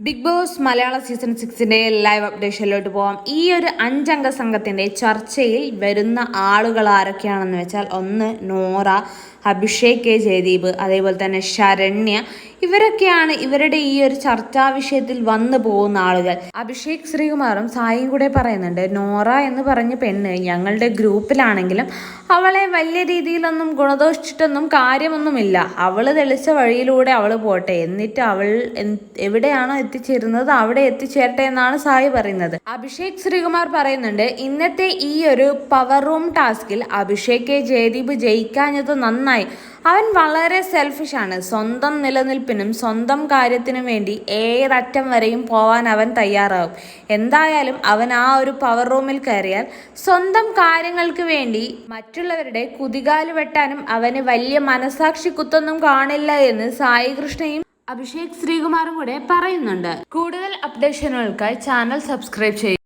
Big Boss Malayala season സിക്സിന്റെ live അപ്ഡേഷനിലോട്ട് പോവാം. ഈ ഒരു അഞ്ചംഗ സംഘത്തിന്റെ ചർച്ചയിൽ വരുന്ന ആളുകൾ ആരൊക്കെയാണെന്ന് വെച്ചാൽ ഒന്ന് നോറ അഭിഷേക് കെ ജയദീപ് അതേപോലെ തന്നെ ശരണ്യ. ഇവരൊക്കെയാണ് ഇവരുടെ ഈ ഒരു ചർച്ചാ വിഷയത്തിൽ വന്നു പോകുന്ന ആളുകൾ. അഭിഷേക് ശ്രീകുമാറും സായിയും കൂടെ പറയുന്നുണ്ട് നോറ എന്ന് പറഞ്ഞ പെണ്ണ് ഞങ്ങളുടെ ഗ്രൂപ്പിലാണെങ്കിലും അവളെ വലിയ രീതിയിലൊന്നും ഗുണദോഷിച്ചിട്ടൊന്നും കാര്യമൊന്നുമില്ല. അവൾ തെളിച്ച വഴിയിലൂടെ അവൾ പോട്ടെ. എന്നിട്ട് അവൾ എവിടെയാണോ എത്തിച്ചേരുന്നത് അവിടെ എത്തിച്ചേരട്ടെ എന്നാണ് സായി പറയുന്നത്. അഭിഷേക് ശ്രീകുമാർ പറയുന്നുണ്ട് ഇന്നത്തെ ഈ ഒരു പവർ റൂം ടാസ്കിൽ അഭിഷേക് ജയദീപ് ജയിക്കാഞ്ഞത് നന്നായി. അവൻ വളരെ സെൽഫിഷാണ് സ്വന്തം നിലനിൽപ്പിനും സ്വന്തം കാര്യത്തിനും വേണ്ടി ഏതറ്റം വരെയും പോവാൻ അവൻ തയ്യാറാവും എന്തായാലും അവൻ ആ ഒരു പവർ റൂമിൽ കയറിയാൽ സ്വന്തം കാര്യങ്ങൾക്ക് വേണ്ടി മറ്റുള്ളവരുടെ കുതികാൽ വെട്ടാനും അവന് വലിയ മനസാക്ഷി കുത്തൊന്നും കാണില്ല എന്ന് സായി കൃഷ്ണയും അഭിഷേക് ശ്രീകുമാറും കൂടെ പറയുന്നുണ്ട്. കൂടുതൽ അപ്ഡേഷനുകൾക്കായി ചാനൽ സബ്സ്ക്രൈബ് ചെയ്യും.